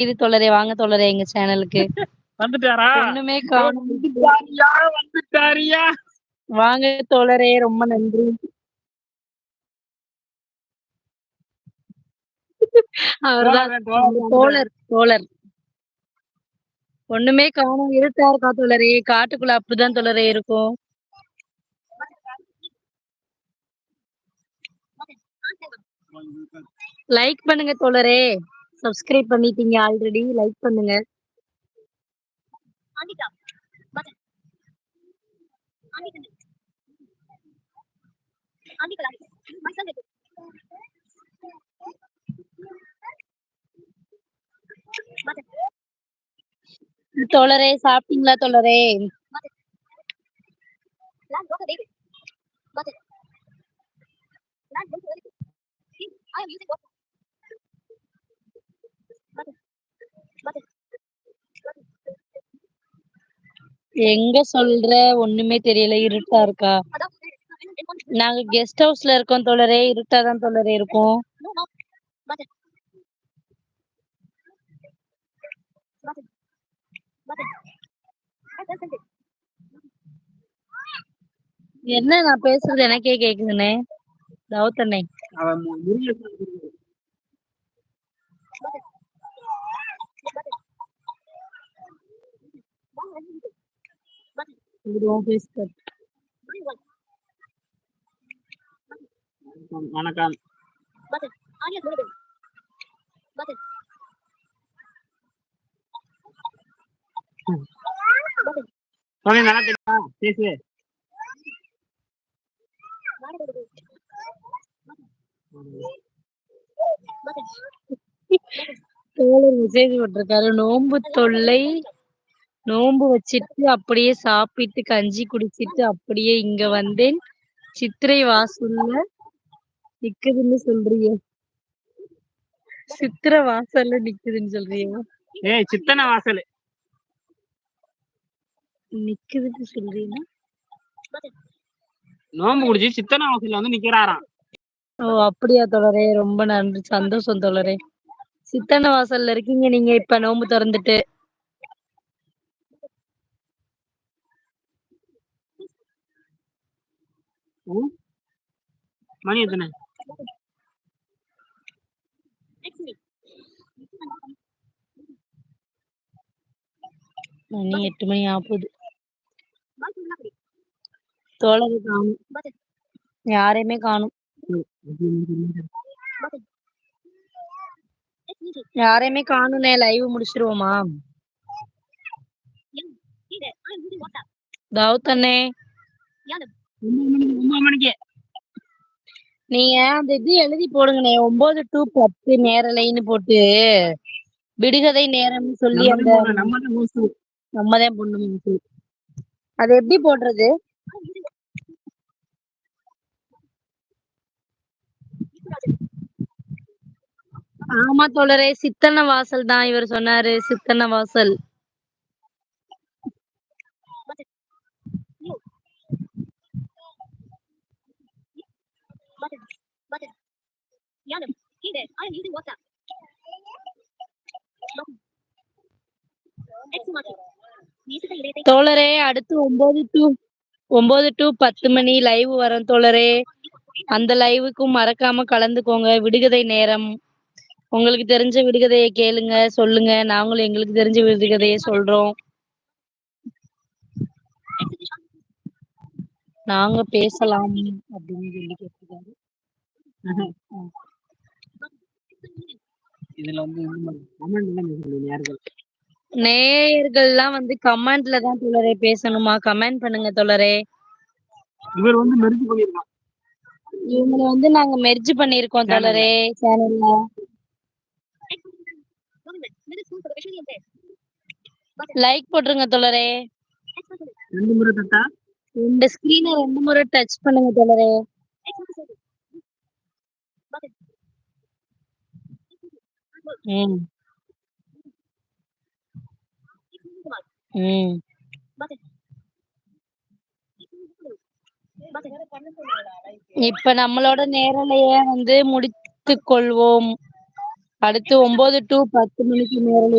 இது தோழரே வாங்க தோழரே எங்க சேனலுக்கு. வந்துட்டாரா? ஒண்ணுமே வந்துட்டாரியா? வாங்க தோழரே ரொம்ப நன்றி. தோழர் தோழர் ஒண்ணுமே காணும். இருட்டா இருக்கா தோழரே? காட்டுக்குள்ள அப்படிதான் தோழரே இருக்கும். லைக் பண்ணுங்க தோழரே. சப்ஸ்கிரைப் பண்ணிட்டீங்க ஆல்ரெடி லைக் பண்ணுங்க. தோழரே சாப்பிட்டீங்களா தோழரே? எங்க சொல்ற? ஒண்ணுமே தெரியல. இருட்டா இருக்கா? நாங்க கெஸ்ட் ஹவுஸ்ல இருக்கோம் தோழரே. இருட்டா தான் தோழரே இருக்கும். என்ன நான் பேசுறது எனக்கே கேக்குதுண்ணே தவுத்தண்ணே வணக்கம் சொன்னேன் நல்லா தெரியுமா பேசு. தோழர் மெசேஜ் போட்டிருக்காரு நோன்பு தொல்லை. நோன்பு வச்சிட்டு அப்படியே சாப்பிட்டு கஞ்சி குடிச்சிட்டு அப்படியே இங்க வந்தேன். சித்திரை வாசல்ல நிக்குதுன்னு சொல்றியே. சித்திரை வாசல்ல நிக்குதுன்னு சொல்றியா. ஏய் சித்தன வாசல். நிக்குதுன்னு சொல்றீங்கன்னா நோம்பு குடிச்சு சித்தன வாசல்ல வந்து நிக்கிறாராம். ஓ அப்படியா தோழரே. ரொம்ப நன்றி. சந்தோஷம் தோழரே. சித்தன்ன வாசல்ல இருக்கீங்க நீங்க இப்ப நோன்பு திறந்துட்டு. மணி எத்தனை? மணி எட்டு மணி ஆகுது. தோழரை காணும். யாரையுமே காணும். யாரையுமே காணுனே லைவ் முடிச்சிருவோமா? தவுத்தண்ணே ஒன்பது மணிக்கு ஒன்பது மணிக்கு. நீங்க அந்த இது எழுதி போடுங்கண்ணே. ஒன்பது டு பத்து நேரலைன்னு போட்டு விடுகதை நேரம்னு சொல்லி அந்த. நம்மதான் பொண்ணு அது எப்படி போடுறது? ஆமா தோழரே சித்தன்ன வாசல் தான் இவர் சொன்னாரு. சித்தன்ன வாசல். தோழரே அடுத்து ஒன்பது டு ஒன்பது டு பத்து மணி லைவ் வரும் தோழரே. அந்த லைவுக்கும் மறக்காம கலந்துக்கோங்க. விடுகதை நேரம். உங்களுக்கு தெரிஞ்ச விடுகதையை கேளுங்க சொல்லுங்க. நாங்களும் எங்களுக்கு தெரிஞ்ச விடுகதையை சொல்றோம். நாங்க பேசலாம் அப்படின்னு சொல்லி கேட்டிருக்காரு. இதுல வந்து நேயர்கள்லாம் வந்து கமெண்ட்ல தான் தோழரே பேசணுமா? கமெண்ட் பண்ணுங்க தோழரே. இவர் வந்து மெரிஞ்சு பண்ணிருக்கான் இவங்களை வந்து நாங்க மெர்ஜ் பண்ணிருக்கோம் தோழரே சேனல்ல. லைக் போட்டுருங்க தோழரே. ரெண்டு முறை தட்டா? இந்த ஸ்கிரீனை ரெண்டு முறை டச் பண்ணுங்க தோழரே. ம். ம். இப்ப நம்மளோட நேரலைய வந்து முடித்துக் கொள்வோம். அடுத்து ஒன்பது டு பத்து மணிக்கு நேரலை